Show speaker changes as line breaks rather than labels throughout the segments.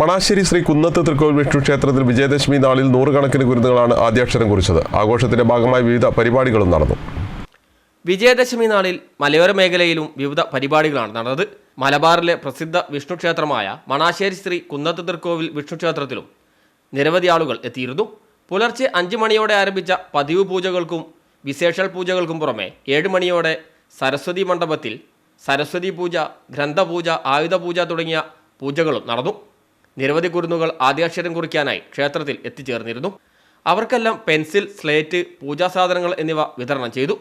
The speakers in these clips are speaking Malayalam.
മണാശ്ശേരി ശ്രീ കുന്നത്ത് തൃക്കോവിൽ വിഷ്ണു ക്ഷേത്രത്തിൽ വിജയദശമി നാളിൽ നൂറുകണക്കിന് കുരുന്നുകളാണ് ആദ്യാക്ഷരം കുറിച്ചത്. ആഘോഷത്തിന്റെ ഭാഗമായി വിവിധ പരിപാടികളും നടന്നു.
വിജയദശമി നാളിൽ മലയോര മേഖലയിലും വിവിധ പരിപാടികളാണ് നടന്നത്. മലബാറിലെ പ്രസിദ്ധ വിഷ്ണു ക്ഷേത്രമായ മണാശ്ശേരി ശ്രീ കുന്നത്ത് തൃക്കോവിൽ വിഷ്ണു ക്ഷേത്രത്തിലും നിരവധി ആളുകൾ എത്തിയിരുന്നു. പുലർച്ചെ അഞ്ച് മണിയോടെ ആരംഭിച്ച പതിവ് പൂജകൾക്കും വിശേഷൽ പൂജകൾക്കും പുറമെ ഏഴ് മണിയോടെ സരസ്വതി മണ്ഡപത്തിൽ സരസ്വതി പൂജ ഗ്രന്ഥപൂജ ആയുധപൂജ തുടങ്ങിയ പൂജകളും നടന്നു. നിരവധി കുരുന്നുകൾ ആദ്യാക്ഷരം കുറിക്കാനായി ക്ഷേത്രത്തിൽ എത്തിച്ചേർന്നിരുന്നു. അവർക്കെല്ലാം പെൻസിൽ സ്ലേറ്റ് പൂജാ സാധനങ്ങൾ എന്നിവ വിതരണം ചെയ്തു.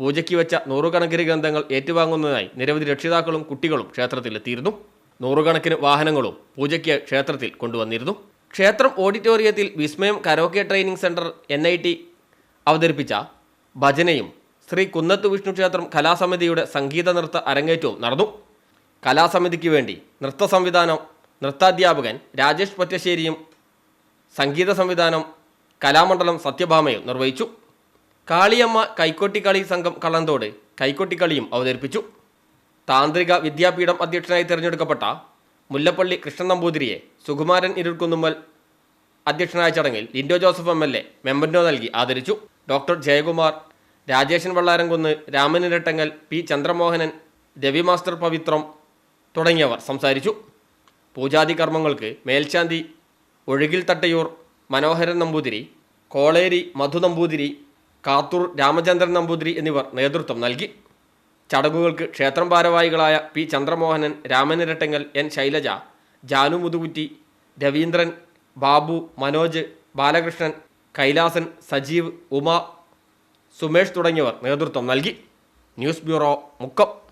പൂജയ്ക്ക് വെച്ച നൂറുകണക്കിന് ഗ്രന്ഥങ്ങൾ ഏറ്റുവാങ്ങുന്നതിനായി നിരവധി രക്ഷിതാക്കളും കുട്ടികളും ക്ഷേത്രത്തിലെത്തിയിരുന്നു. നൂറുകണക്കിന് വാഹനങ്ങളും പൂജയ്ക്ക് ക്ഷേത്രത്തിൽ കൊണ്ടുവന്നിരുന്നു. ക്ഷേത്രം ഓഡിറ്റോറിയത്തിൽ Vismayam karaoke training centre N I T അവതരിപ്പിച്ച ഭജനയും ശ്രീ കുന്നത്ത് വിഷ്ണു ക്ഷേത്രം കലാസമിതിയുടെ സംഗീത നൃത്ത അരങ്ങേറ്റവും നടന്നു. കലാസമിതിക്ക് വേണ്ടി നൃത്ത സംവിധാനം നൃത്താധ്യാപകൻ രാജേഷ് പൊറ്റശ്ശേരിയും സംഗീത സംവിധാനം കലാമണ്ഡലം സത്യഭാമയും നിർവഹിച്ചു. കാളിയമ്മ കൈക്കൊട്ടിക്കളി സംഘം കള്ളന്തോട് കൈക്കൊട്ടിക്കളിയും അവതരിപ്പിച്ചു. താന്ത്രിക വിദ്യാപീഠം അധ്യക്ഷനായി തിരഞ്ഞെടുക്കപ്പെട്ട മുല്ലപ്പള്ളി കൃഷ്ണൻ നമ്പൂതിരിയെ സുകുമാരൻ ഇരുൾക്കുന്നുമ്മൽ അധ്യക്ഷനായ ചടങ്ങിൽ Lindo Joseph M L A മെമ്പറിനോ നൽകി ആദരിച്ചു. Doctor Jayakumar Rajeshan Vallaramkunnu Ramanirattangal P Chandramohanan Ravi master Pavithram തുടങ്ങിയവർ സംസാരിച്ചു. പൂജാതി കർമ്മങ്ങൾക്ക് മേൽശാന്തി ഒഴുകിൽ തട്ടയൂർ മനോഹരൻ നമ്പൂതിരി കോളേരി മധു നമ്പൂതിരി കാത്തൂർ രാമചന്ദ്രൻ നമ്പൂതിരി എന്നിവർ നേതൃത്വം നൽകി. ചടങ്ങുകൾക്ക് ക്ഷേത്രം ഭാരവാഹികളായ പി. ചന്ദ്രമോഹനൻ രാമനിരട്ടങ്ങൽ എൻ. ശൈലജ ജാനു മുതുകുറ്റി രവീന്ദ്രൻ ബാബു മനോജ് ബാലകൃഷ്ണൻ കൈലാസൻ സജീവ് ഉമ സുമേഷ് തുടങ്ങിയവർ നേതൃത്വം നൽകി. News bureau Mukkam.